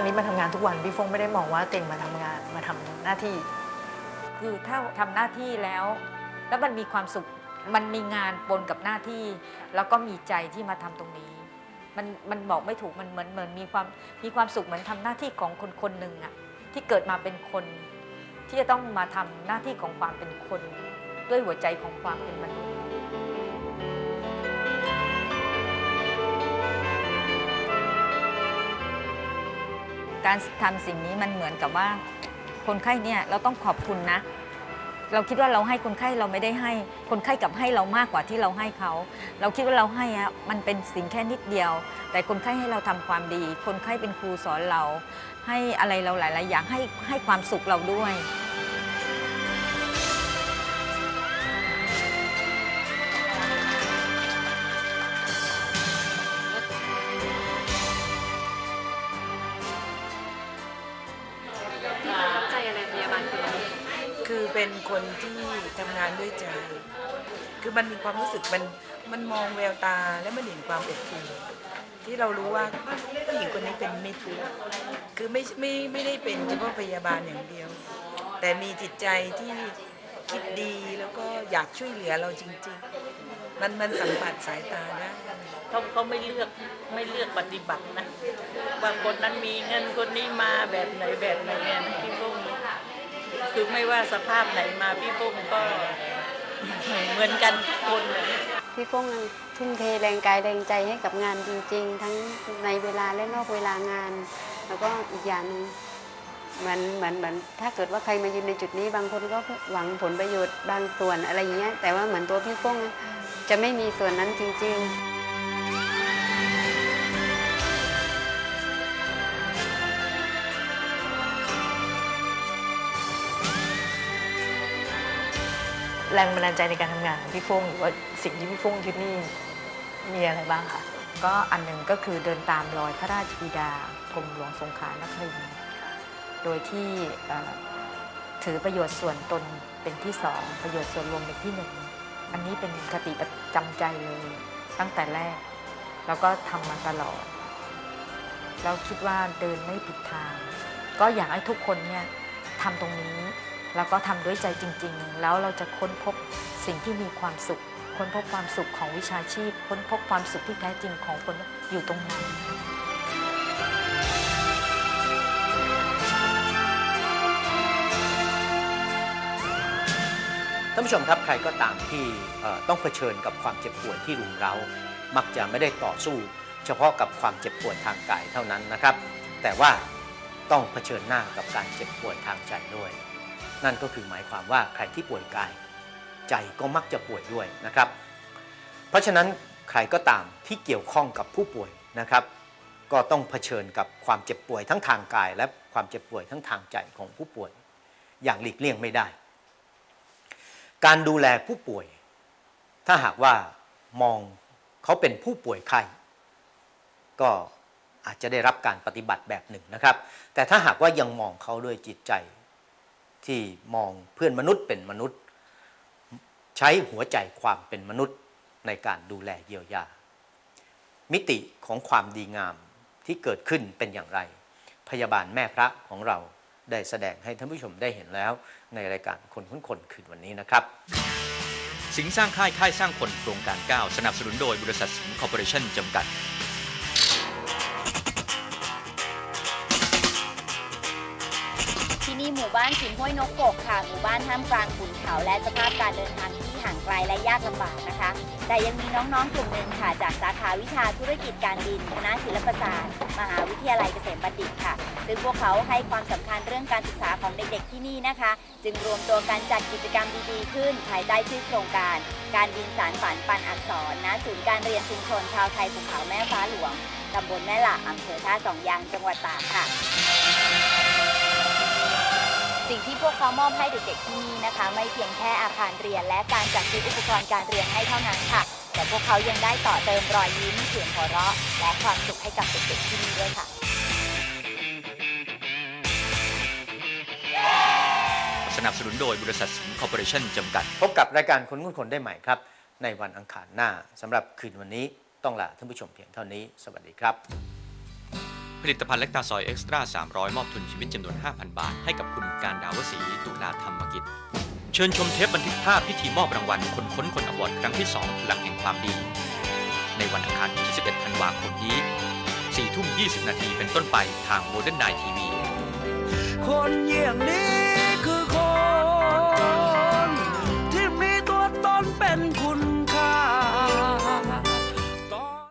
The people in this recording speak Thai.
อนนี้มาทำงานทุกวันพี่ฟงไม่ได้มองว่าเต็งมาทำงานมาทำหน้าที่ คือถ้าทำหน้าที่แล้ว แล้วมันมีความสุขมันมีงานปนกับหน้าที่ แล้วก็มีใจที่มาทำตรงนี้ มันมันบอกไม่ถูกมันเหมือนเหมือนมีความมีความสุขเหมือนทำหน้าที่ของคนคนหนึ่งอะที่เกิดมาเป็นคน ที่จะต้องมาทำหน้าที่ของความเป็นคน ด้วยหัวใจของความเป็นมนุษย์ การทำสิ่งนี้มันเหมือนกับว่า คนไข้เนี่ยเราต้องขอบคุณนะ เราคิดว่าเราให้คนไข้เราไม่ได้ให้ คนไข้กลับให้เรามากกว่าที่เราให้เขา เราคิดว่าเราให้อะมันเป็นสิ่งแค่นิดเดียว แต่คนไข้ให้เราทำความดี คนไข้เป็นครูสอนเรา ให้อะไรเราหลาย ๆ อย่างให้ให้ความสุขเราด้วย เป็นคนที่ทำงานด้วยใจ คือมันมีความรู้สึกมันมันมองแววตาและมันเห็นความอบอุ่นที่เรารู้ว่าผู้หญิงคนนี้เป็นมิตรคือไม่ไม่ไม่ได้เป็นเฉพาะพยาบาลอย่างเดียว แต่มีจิตใจที่คิดดีแล้วก็อยากช่วยเหลือเราจริง ๆ มันมันสัมผัสสายตาได้ เขาเขาไม่เลือกไม่เลือกปฏิบัตินะว่าคนนั้นมีเงินคนนี้มาแบบไหนแบบไหนเนี่ยนะพี่พุ่ม คือไม่ว่าสภาพไหนมาพี่พุ่มก็เหมือนกันทุกคนเลยพี่ฟงทุ่มเทแรงกายแรงใจให้กับงานจริง ๆ ทั้งในเวลาและนอกเวลางาน แล้วก็อีกอย่างหนึงเหมือนเหมือนเหมือนถ้าเกิดว่าใครมายืนในจุดนี้ บางคนก็หวังผลประโยชน์บางส่วนอะไรอย่างเงี้ยแต่ว่าเหมือนตัวพี่ฟงจะไม่มีส่วนนั้นจริง ๆ แรงบันดาลใจในการทำงานของพี่ฟงหรือว่าสิ่งที่พี่ฟงยึดนี่มีอะไรบ้างคะก็อันหนึ่งก็คือเดินตามรอยพระราชบิดากรมหลวงสงขลานครินทร์โดยที่ถือประโยชน์ส่วนตนเป็นที่สองประโยชน์ส่วนรวมเป็นที่หนึ่งอันนี้เป็นคติประจำใจเลยตั้งแต่แรก แล้วก็ทำมาตลอด เราคิดว่าเดินไม่ผิดทาง ก็อยากให้ทุกคนเนี่ยทำตรงนี้ แล้วก็ทำด้วยใจจริง ๆ แล้วเราจะค้นพบสิ่งที่มีความสุข ค้นพบความสุขของวิชาชีพ ค้นพบความสุขที่แท้จริงของคนอยู่ตรงนั้นท่านผู้ชมครับใครก็ตามที่ต้องเผชิญกับความเจ็บปวดที่รุมเร้า มักจะไม่ได้ต่อสู้ เฉพาะกับความเจ็บปวดทางกายเท่านั้นนะครับ แต่ว่าต้องเผชิญหน้ากับการเจ็บปวดทางใจด้วย นั่นก็คือหมายความว่าใครที่ป่วยกาย ใจก็มักจะป่วยด้วยนะครับ เพราะฉะนั้นใครก็ตามที่เกี่ยวข้องกับผู้ป่วยนะครับ ก็ต้องเผชิญกับความเจ็บป่วยทั้งทางกาย และความเจ็บป่วยทั้งทางใจของผู้ป่วย อย่างหลีกเลี่ยงไม่ได้ การดูแลผู้ป่วย ถ้าหากว่ามองเขาเป็นผู้ป่วยไข้ก็อาจจะได้รับการปฏิบัติแบบหนึ่งนะครับ แต่ถ้าหากว่ายังมองเขาด้วยจิตใจ ที่มองเพื่อนมนุษย์เป็นมนุษย์ ใช้หัวใจความเป็นมนุษย์ในการดูแลเยียวยา มิติของความดีงามที่เกิดขึ้นเป็นอย่างไร พยาบาลแม่พระของเราได้แสดงให้ท่านผู้ชมได้เห็นแล้วในรายการคนคุ้นคนคืนวันนี้นะครับ สิงสร้างค่ายค่ายสร้างคนโครงการ 9 สนับสนุนโดยบริษัทสิงห์คอร์ปอเรชั่นจำกัด นีหมู่บ้านขุนห้วยนกกกค่ะ หมู่บ้านท่ามกลางขุนเขาและสภาพการเดินทางที่ห่างไกลและยากลำบากนะคะ แต่ยังมีน้องๆกลุ่มหนึ่งค่ะ จากสาขาวิชาธุรกิจการบินคณะศิลปศาสตร์ มหาวิทยาลัยเกษมบัณฑิตค่ะ ซึ่งพวกเขาให้ความสำคัญเรื่องการศึกษาของเด็กๆที่นี่นะคะ จึงรวมตัวกันจัดกิจกรรมดีๆขึ้น ภายใต้ชื่อโครงการ การบินสารฝันปันอักษรณศูนย์การเรียนชุมชนชาวไทยภูเขาแม่ฟ้าหลวงตำบลแม่หละอำเภอท่าสองยางจังหวัดตากค่ะ สิ่งที่พวกเขามอบให้เด็กๆที่นี่นะคะ ไม่เพียงแค่อาคารเรียน และการจัดซื้ออุปกรณ์การเรียนให้เท่านั้นค่ะ แต่พวกเขายังได้ต่อเติมรอยยิ้มเสียงหัวเราะ และความสุขให้กับเด็กๆที่นี่ด้วยค่ะ สนับสนุนโดยบริษัทสิงห์คอร์ปอเรชั่นจำกัด พบกับรายการคนคุ้นคนได้ใหม่ครับ ในวันอังคารหน้าสำหรับคืนวันนี้ต้องลาท่านผู้ชมเพียงเท่านี้ สวัสดีครับ ผลิตภัณฑ์เล็กตาซอยเอ็กซ์ตร้า300 มอบทุนชีวิตจำนวน 5,000 บาท ให้กับคุณการดาวศรีตุลาธรรมกิจ เชิญชมเทปบันทึกภาพพิธีมอบรางวัล คนค้นคนอวอร์ดครั้งที่ 2 หลังแห่งความดี ในวันอังคารที่ 11 ธันวาคมนี้ 4 ทุ่ม 20 นาทีเป็นต้นไปทางโมเดิร์นไนทีวีคนเย่ยงนี้